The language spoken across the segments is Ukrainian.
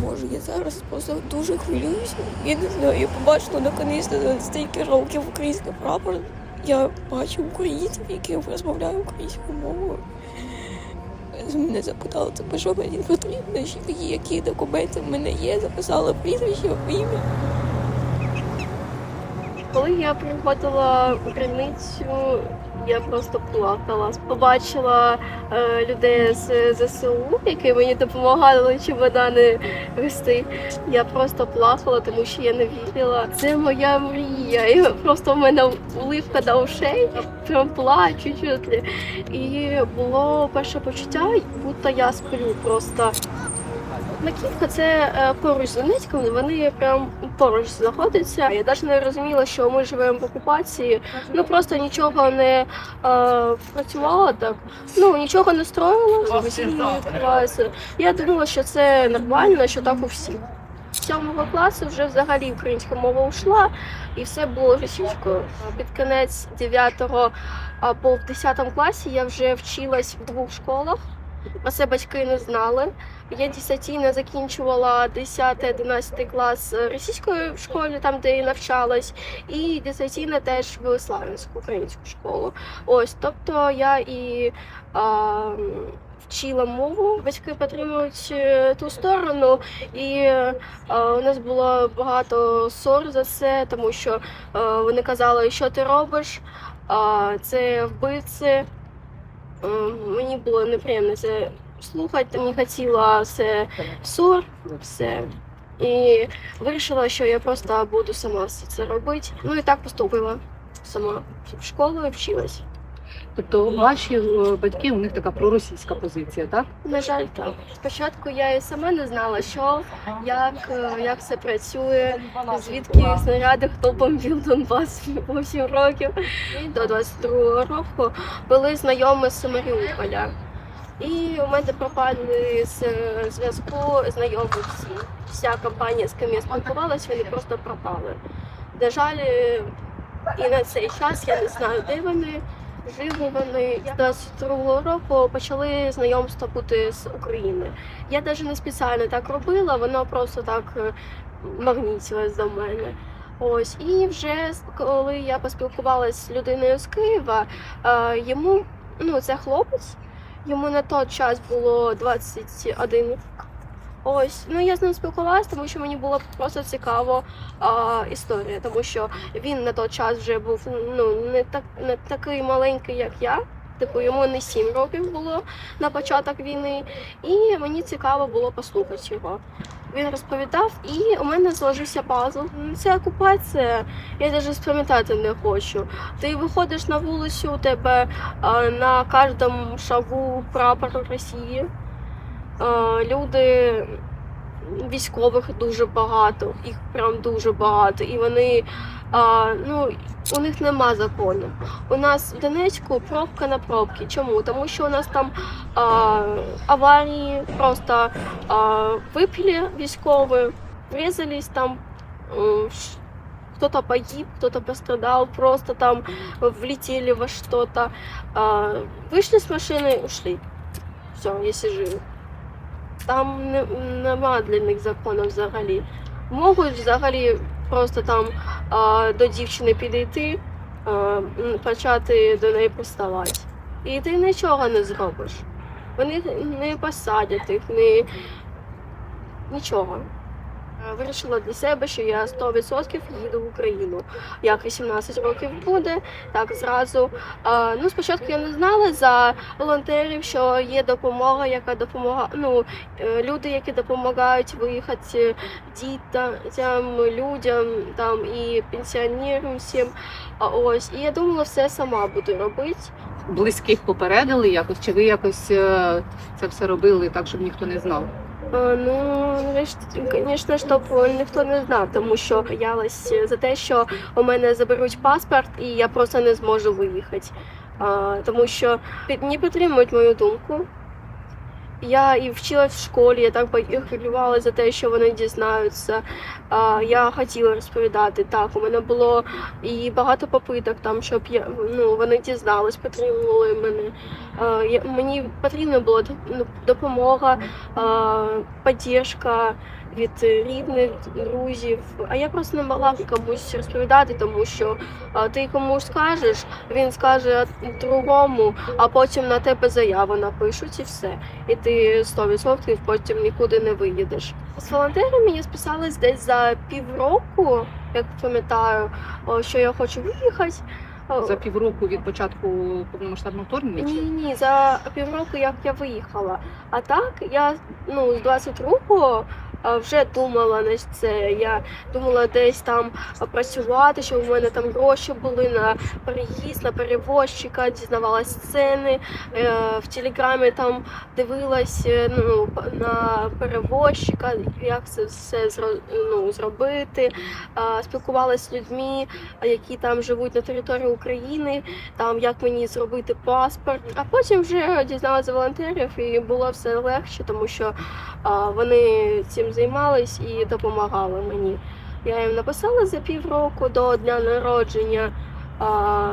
Боже, я зараз просто дуже хвилююся. Я не знаю, я побачила наконець за стільки років український прапор. Я бачу українців, які розмовляють українською мовою. Мене запитали, це що мені потрібно, які, документи в мене є, записали прізвище, ім'я. Коли я приходила у криницю, я просто плакала. Побачила е, людей з ЗСУ, які мені допомагали чемодани вести. Я просто плакала, тому що я не вірила. Це моя мрія. І просто в мене уливка до ушей, прям плачу чуть. І було перше почуття, будто я сплю просто. Маківка це е, поруч з Донецьком, вони прям поруч знаходяться. Я навіть не розуміла, що ми живемо в окупації. Ну просто нічого не е, працювало так. Ну нічого не строїло. Я думала, що це нормально, що так у всіх. Сьомого класу вже взагалі українська мова ушла, і все було російською. Під кінець 9-го або в 10 класі я вже вчилась в двох школах. Про це батьки не знали. Я десятійно закінчувала 10-11 клас російської в школі, там де я навчалась, і десятійно теж в Славянську українську школу. Ось, тобто я і а, вчила мову. Батьки підтримують е, ту сторону, і а, у нас було багато ссор за це, тому що а, вони казали, що ти робиш, а, це вбивці. Е, Мені було неприємно це слухати, не хотіла це ссор, все. І вирішила, що я просто буду сама це робити. Ну і так поступила сама в школу і вчилась. Тобто ваші е, батьки, у них така проросійська позиція, так? На жаль, так. Спочатку я і сама не знала, що, як, е, як це працює, звідки снаряди, хто бомбив Донбас 8 років. І до 22-го року були знайомі з Маріуполя. І у мене пропали з е, зв'язку знайомі всі. Вся компанія, з ким я спілкувалася, вони просто пропали. На жаль, і на цей час я не знаю, де вони. Живі вони з 22-го року почали знайомство бути з України. Я навіть не спеціально так робила, воно просто так е, магнітилось до мене. Ось і вже коли я поспілкувалася з людиною з Києва, е, йому ну це хлопець, йому на той час було 21 рік. Ось, ну я з ним спілкувалася, тому що мені було просто цікаво а, історія, тому що він на той час вже був ну не так не такий маленький, як я. Типу йому не 7 років було на початок війни, і мені цікаво було послухати його. Він розповідав, і у мене зложився пазл. Це окупація. Я навіть спам'ятати не хочу. Ти виходиш на вулицю, у тебе а, на кожному шагу прапор Росії. А, люди військових дуже багато, їх прям дуже багато. І вони а, ну, у них нема закону. У нас в Донецьку пробка на пробки. Чому? Тому що у нас там а, аварії, просто а, випили військові, врезались там. м, ш- Кто-то погиб, кто-то пострадал, просто там влетели во что-то. А, вышли с машины, ушли. Все, если живы. Там нема для них закону взагалі. Можуть взагалі просто там а, до дівчини підійти, а, почати до неї приставати. І ти нічого не зробиш. Вони не посадять їх, не нічого. Е, Вирішила для себе, що я 100% їду в Україну. Як 18 років буде, так зразу. А, ну, спочатку я не знала за волонтерів, що є допомога, яка допомагає. Ну, е, люди, які допомагають виїхати дітям, людям там і пенсіонерам всім. Ось і я думала, все сама буду робити. Близьких попередили якось, чи ви якось е, це все робили так, щоб ніхто не знав? Е, Ну, звісно, щоб ніхто не знав, тому що боялась за те, що у мене заберуть паспорт, і я просто не зможу виїхати. А, Тому що не підтримують мою думку. Я і вчилась в школі, я так хвилювала за те, що вони дізнаються. Я хотіла розповідати. Так, у мене було і багато попиток там, щоб я ну вони дізнались, підтримували мене. Мені потрібна була ну, допомога, підтримка від рідних, друзів. А я просто не могла комусь розповідати, тому що ти комусь скажеш, він скаже другому, а потім на тебе заяву напишуть і все. І ти 100% потім нікуди не виїдеш. З волонтерами я списалась десь за півроку, як пам'ятаю, що я хочу виїхати. За півроку від початку повномасштабного вторгнення? ні, ні, за півроку, як я виїхала. А так я ну з 22-го а, вже думала на це. Я думала десь там працювати, щоб у мене там гроші були на переїзд, на перевозчика, дізнавалась ціни. Е, в телеграмі там дивилась е, ну, на перевозчика, як це все ну, зробити. Спілкувалася з людьми, які там живуть на території України там як мені зробити паспорт. А потім вже дізналася волонтерів і було все легше, тому що вони цим займались і допомагали мені. Я їм написала за півроку до дня народження. А,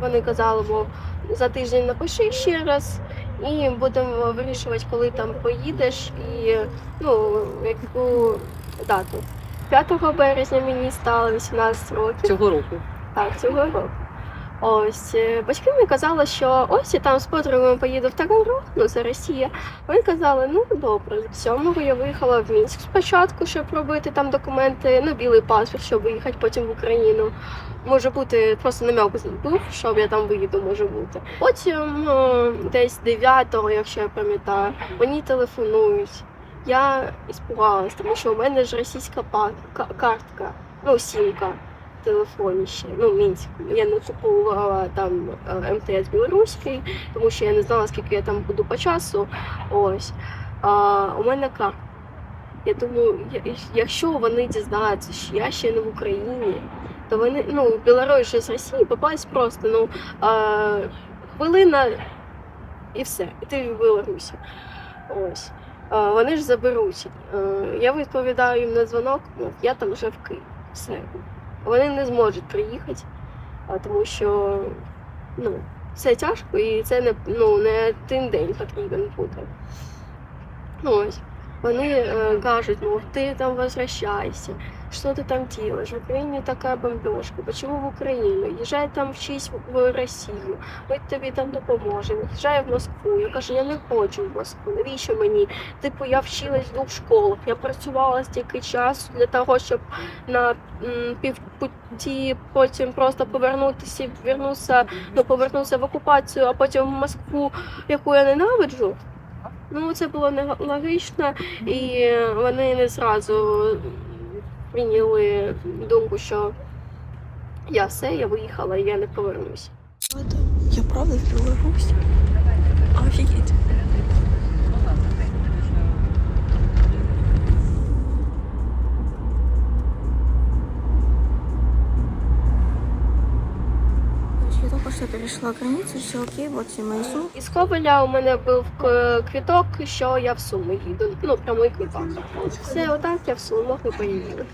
вони казали, мов за тиждень напиши ще раз. І будемо вирішувати, коли там поїдеш, і ну яку дату. 5 березня мені стало 18 років. Цього року. Так, цього року. Ось е, батьки мені казали, що ось я там з подругами поїду в Таганрог, ну це Росія. Вони казали, ну добре, з 7-го я виїхала в Мінськ спочатку, щоб робити там документи, ну білий паспорт, щоб виїхати потім в Україну. Може бути, просто намек був, щоб я там виїду, може бути. Потім е, десь 9-го, якщо я пам'ятаю, мені телефонують. Я іспугалась, тому що у мене ж російська картка, ну сімка телефоні ще. Ну, Мінськ. Я не купувала там е, МТС білоруський, тому що я не знала, скільки я там буду по часу. Ось. А, у мене картка. Я думаю, якщо вони дізнаються, що я ще не в Україні, то вони, ну, Білорусь з Росії попасть просто, ну, а, хвилина і все. І ти в Білорусі. Ось. А, Вони ж заберуть. Е, Я відповідаю їм на дзвонок, ну, я там вже в Києві. Все. Вони не зможуть приїхати, тому що ну, це тяжко і це не, ну, не один день потрібен буде. Ну, ось. Вони е, кажуть, ну ти там возвращайся, що ти там делаешь? В Україні така бомбежка, почему в Україну? Їжджай там вчись в Росію, ми тобі там допоможемо. Їжджай в Москву. Я кажу, я не хочу в Москву. Навіщо мені? Типу, я вчилась в двох школах. Я працювала стільки часу для того, щоб на півпуті потім просто повернутися, вернутися, ну, повернутися в окупацію, а потім в Москву, яку я ненавиджу. Ну, це було нелогічно, і вони не зразу прийняли думку, що я все, я виїхала я не повернусь. Я правда в Білорусі. Офігеть. Я только что перешла границу, все окей, вот все мои сумки. Із Ковеля у мене був квіток, що я в Суми їду. Ну, прямий квіток. Все, отак я в Сумах і поїду.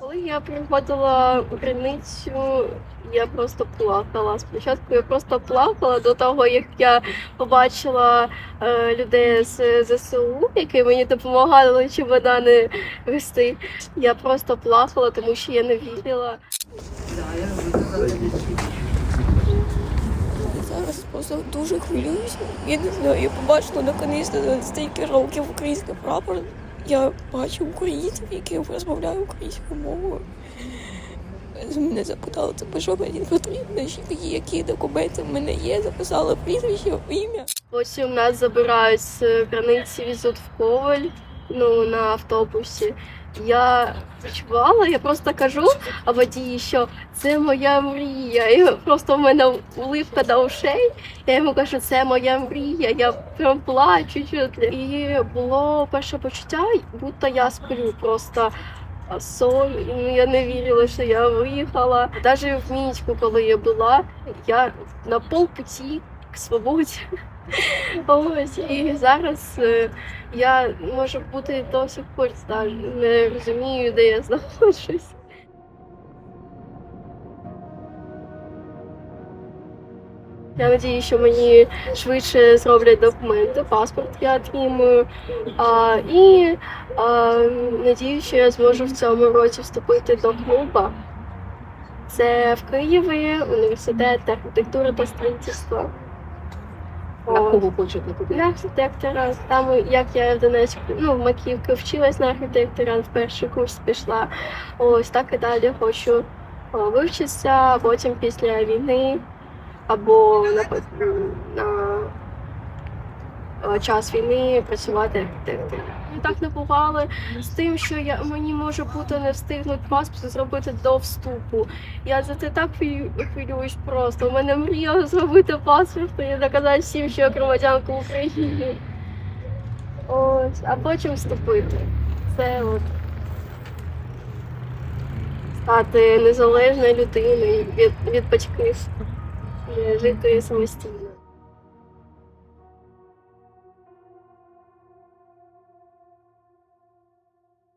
Коли я приходила границю, я просто плакала. Спочатку я просто плакала до того, як я побачила е, людей з ЗСУ, які мені допомагали чемодани вести. Я просто плакала, тому що я не вірила. Зараз просто дуже хвилююся. Я не знаю, я побачила наконець стільки років український прапор. Я бачу українців, які розмовляють українською мовою. Мене запитали, це що мені потрібно, які, документи в мене є, записали прізвище, ім'я. Потім нас забирають з границі, візут в Коваль, ну, на автобусі. Я відчувала, я просто кажу водії, що це моя мрія. І просто в мене уливка до ушей. Я йому кажу, це моя мрія. Я прям плачу. І було перше почуття, будто я сплю просто. Сон, ну, я не вірила, що я виїхала. Навіть в Мінську, коли я була, я на полпуті к свободі. Ось і зараз е, я можу бути до сих пор не розумію, де я знаходжусь. Я надію, що мені швидше зроблять документи, паспорт я отримую. А, і а, надію, що я зможу в цьому році вступити до клубу. Це в Києві університет архітектури та строїтельства. На От. кого хочете туди? На архітектора. Там, як я в Донецьку, ну, в Маківки вчилась на архітектора, в перший курс пішла. Ось так і далі хочу вивчитися, а потім після війни або на, на час війни працювати. Ми так напугали з тим, що я мені може бути не встигнуть паспорт зробити до вступу. Я за це так хвилююсь просто. У мене мрія зробити паспорт і доказати всім, що я громадянка України. Ось, а потім вступити. Це от стати незалежною людиною від, від батьків, е, жити самостійно.